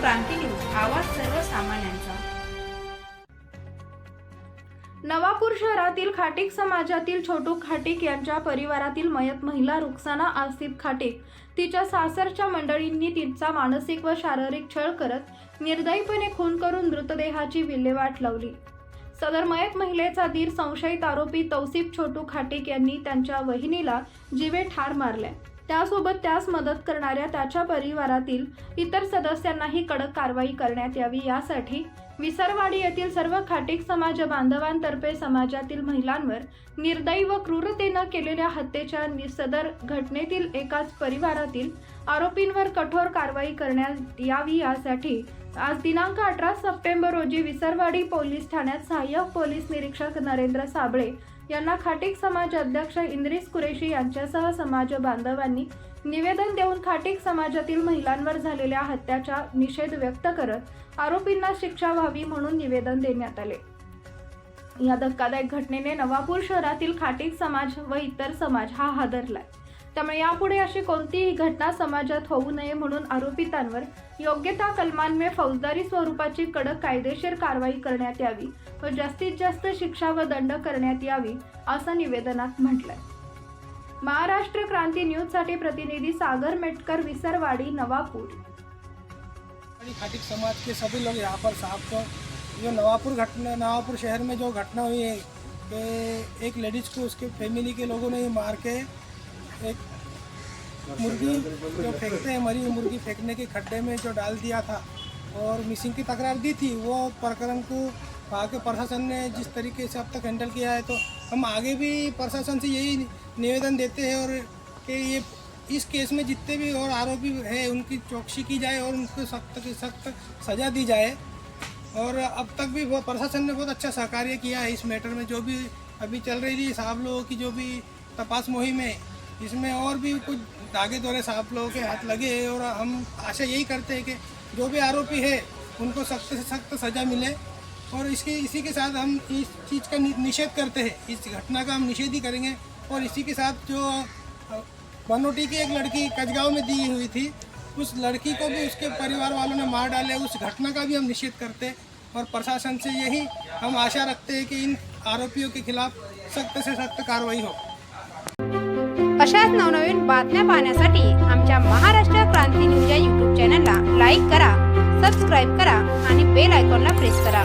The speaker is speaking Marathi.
क्रांती न्यूज आवाज सर्वसामान्यांचा. नवापूर शहरातील खाटिक समाजातील छोटू खाटिक यांच्या परिवारातील मयत महिला रुक्साना आसिफ खाटिक. तिच्या सासरच्या मंडळींनी तिचा मानसिक व शारीरिक छळ करत निर्दयीपणे खून करून मृतदेहाची विल्हेवाट लावली. सदर मयत महिलेचा धीर संशयित आरोपी तौसिफ छोटू खाटिक यांनी त्यांच्या वहिनीला जीवे ठार मारल्या त्यासोबत त्यास मदत करणाऱ्या त्याच्या परिवारातील इतर सदस्यांनाही कडक कारवाई करण्यात यावी यासाठी विसरवाडी येथील सर्व खाटीक समाज बांधवांतर्फे समाजातील महिलांवर निर्दयी व क्रूरतेनं केलेल्या हत्येच्या नि- सदर घटनेतील एकाच परिवारातील आरोपींवर कठोर कारवाई करण्यात यावी यासाठी आज दिनांक अठरा सप्टेंबर रोजी विसरवाडी पोलीस ठाण्यात सहाय्यक पोलीस निरीक्षक नरेंद्र साबळे यांना खाटीक समाज अध्यक्ष इंद्रिस कुरेशी यांच्यासह समाज बांधवांनी निवेदन देऊन खाटीक समाजातील महिलांवर झालेल्या हत्याचा निषेध व्यक्त करत आरोपींना शिक्षा व्हावी म्हणून निवेदन देण्यात आले. या धक्कादायक घटनेने नवापूर शहरातील खाटीक समाज व इतर समाज हा हादरलाय. त्यामुळे यापुढे अशी कोणतीही घटना समाजात होऊ नये म्हणून आरोपितांवर योग्य त्या फौजदारी स्वरूपाची कडक कायदेशीर कारवाई करण्यात यावी व जास्तीत जास्त शिक्षा व दंड करण्यात यावी असं निवेदनात म्हटलंय. महाराष्ट्र क्रांती न्यूजसाठी प्रतिनिधी सागर मेटकर विसरवाडी नवापूर. खाटिक समाज के सभी लोग यहाँ पर साहब को जो नवापुर घटना, नवापुर शहर में जो घटना हुई है कि एक लेडीज़ को उसके फैमिली के लोगों ने मार के एक मुर्गी जो फेंकते हैं, मरी मुर्गी फेंकने के खड्डे में जो डाल दिया था और मिसिंग की तकरार दी थी, वो प्रकरण को वहाँ के प्रशासन ने जिस तरीके से अब तक हैंडल किया है तो हम आगे भी प्रशासन से यही निवेदन देते हैं और कि ये इस केस में जितने भी और आरोपी है, उनकी चौकसी की जाए और उनको सख्त से सख्त सजा दी जाए। और अब तक भी प्रशासन ने बहुत अच्छा सहकार्य किया है इस मैटर में। जो भी अभी चल रही थी, साहब लोगों की जो भी तपास मुहिम है, इसमें और भी कुछ धागे दौरे साहब लोगों के हाथ लगे हैं और हम आशा यही करते हैं कि जो भी आरोपी है, उनको सख्त से सख्त सजा मिले। और इसके, इसी के साथ हम इस चीज़ का निषेध करते हैं। इस घटना का हम निषेध ही करेंगे और इसी के साथ जो अ, की एक लड़की कचगांव में दी हुई थी। उस लड़की को भी उसके परिवार वालों ने मार डाले उस घटना का भी हम निषेध करते हैं और प्रशासन से यही हम आशा रखते हैं कि इन आरोपियों के खिलाफ सख्त से सख्त कार्रवाई हो। अशाच नवनवीन बातम्या पाहण्यासाठी आमच्या महाराष्ट्र क्रांती न्यूज या यूट्यूब चॅनलला लाईक करा सबस्क्राईब करा आणि बेल आयकॉनला प्रेस करा.